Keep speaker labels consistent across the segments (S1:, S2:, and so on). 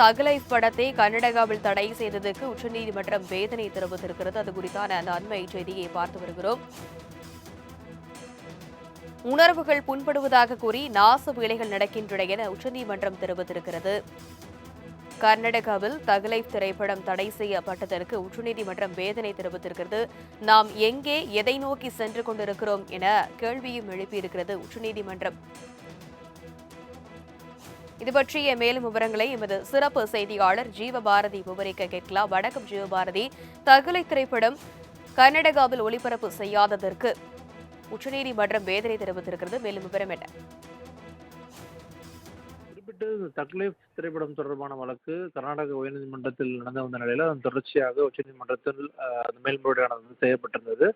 S1: தகலை படத்தை கர்நாடகாவில் தடை செய்ததற்கு உச்சநீதிமன்றம் வேதனை தெரிவித்திருக்கிறது. அது குறித்தான அந்த அண்மை செய்தியை பார்த்து வருகிறோம். உணர்வுகள் புண்படுவதாக கூறி நாச வேலைகள் நடக்கின்றன என உச்சநீதிமன்றம் தெரிவித்திருக்கிறது. கர்நாடகாவில் தகலை திரைப்படம் தடை செய்யப்பட்டதற்கு உச்சநீதிமன்றம் வேதனை தெரிவித்திருக்கிறது. நாம் எங்கே எதை நோக்கி சென்று கொண்டிருக்கிறோம் என கேள்வியும் எழுப்பியிருக்கிறது உச்சநீதிமன்றம். இது பற்றிய மேலும் விவரங்களை எமது சிறப்பு செய்தியாளர் ஜீவபாரதி விவரிக்க கேட்கலாம். வணக்கம் ஜீவபாரதி. தகுலை திரைப்படம் கர்நாடகாவில் ஒளிபரப்பு செய்யாததற்கு உச்சநீதிமன்றம் வேதனை தெரிவித்திருக்கிறது. மேலும் விவரம் என்ன?
S2: குறிப்பிட்டு தக்லீஃப் திரைப்படம் தொடர்பான வழக்கு கர்நாடக உயர்நீதிமன்றத்தில் நடந்து வந்த நிலையில் அதன் தொடர்ச்சியாக உச்சநீதிமன்றத்தில் அந்த மேல்முறையீடானது செய்யப்பட்டிருந்தது.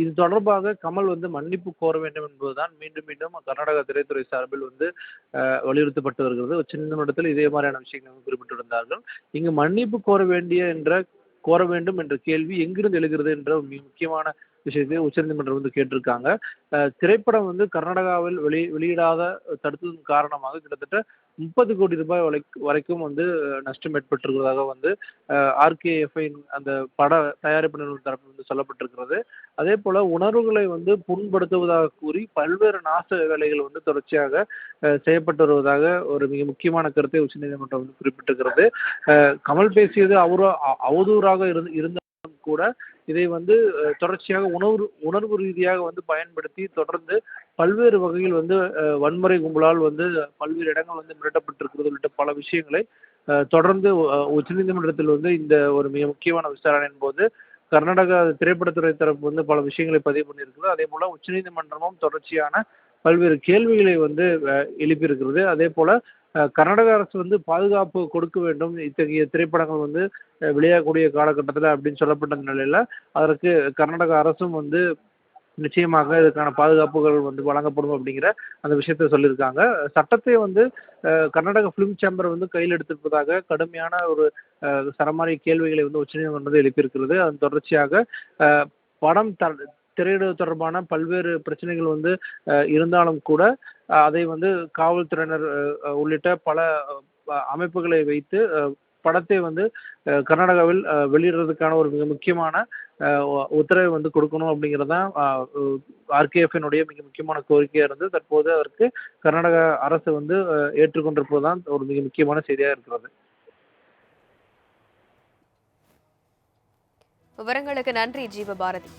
S2: இது தொடர்பாக கமல் வந்து மன்னிப்பு கோர வேண்டும் என்பதுதான் மீண்டும் மீண்டும் கர்நாடக திரைத்துறை சார்பில் வந்து அஹ், வலியுறுத்தப்பட்டு வருகிறது. உச்சநீதிமன்றத்தில் இதே மாதிரியான விஷயங்கள் குறிப்பிட்டிருந்தார்கள். இங்கு மன்னிப்பு கோர வேண்டிய என்ற கோர வேண்டும் என்ற கேள்வி எங்கிருந்து எழுகிறது என்ற மிக முக்கியமான விஷயத்தை உச்சநீதிமன்றம் வந்து கேட்டிருக்காங்க. திரைப்படம் வந்து கர்நாடகாவில் வெளி வெளியிடாத தடுத்ததன் காரணமாக கிட்டத்தட்ட முப்பது கோடி ரூபாய் வரைக்கும் வந்து நஷ்டம் ஏற்பட்டிருக்கிறதாக வந்து ஆர்கேஎஃப்ஐ அந்த பட தயாரிப்பு நிறுவனம் தரப்பு வந்து சொல்லப்பட்டிருக்கிறது. அதே போல உணர்வுகளை வந்து புண்படுத்துவதாக கூறி பல்வேறு நாச வேலைகள் வந்து தொடர்ச்சியாக செய்யப்பட்டு வருவதாக ஒரு மிக முக்கியமான கருத்தை உச்சநீதிமன்றம் வந்து குறிப்பிட்டிருக்கிறது. கமல் பேசியது அவரு அவதூறாக இருந்து இருந்த கூட இதை வந்து தொடர்ச்சியாக உணர்வு உணர்வு ரீதியாக வந்து பயன்படுத்தி தொடர்ந்து பல்வேறு வகையில் வந்து வன்முறை கும்பலால் வந்து பல்வேறு இடங்கள் வந்து மிரட்டப்பட்டிருக்கிறது உள்ளிட்ட பல விஷயங்களை அஹ், தொடர்ந்து உச்சநீதிமன்றத்தில் வந்து இந்த ஒரு மிக முக்கியமான விசாரணையின் போது கர்நாடக திரைப்படத்துறை தரப்பு வந்து பல விஷயங்களை பதிவு பண்ணியிருக்கிறது. அதே போல உச்சநீதிமன்றமும் தொடர்ச்சியான பல்வேறு கேள்விகளை வந்து எழுப்பியிருக்கிறது. அதே போல கர்நாடக அரசு வந்து பாதுகாப்பு கொடுக்க வேண்டும். இத்தகைய திரைப்படங்கள் வந்து வெளியாகக்கூடிய காலகட்டத்தில் அப்படின்னு சொல்லப்பட்ட நிலையில் அதற்கு கர்நாடக அரசும் வந்து நிச்சயமாக இதுக்கான பாதுகாப்புகள் வந்து வழங்கப்படும் அப்படிங்கிற அந்த விஷயத்த சொல்லியிருக்காங்க. சட்டத்தை வந்து கர்நாடக ஃபிலிம் சேம்பர் வந்து கையில் எடுத்திருப்பதாக கடுமையான ஒரு சரமாரி கேள்விகளை வந்து உச்சநீதிமன்றம் எழுப்பியிருக்கிறது. அதன் தொடர்ச்சியாக படம் த திரையிடுவது தொடர்பான பல்வேறு பிரச்சனைகள் வந்து இருந்தாலும் கூட அதை வந்து காவல்துறையினர் உள்ளிட்ட பல அமைப்புகளை வைத்து படத்தை வந்து கர்நாடகாவில் வெளியிடுறதுக்கான ஒரு மிக முக்கியமான உத்தரவை வந்து கொடுக்கணும் அப்படிங்கிறது தான் ஆர்கேஎஃப்னுடைய மிக முக்கியமான கோரிக்கையாக இருந்து தற்போது அதற்கு கர்நாடக அரசு வந்து ஏற்றுக்கொண்டிருப்பது தான் ஒரு மிக முக்கியமான செய்தியாக இருக்கிறது.
S1: விவரங்களுக்கு நன்றி ஜீவபாரதி.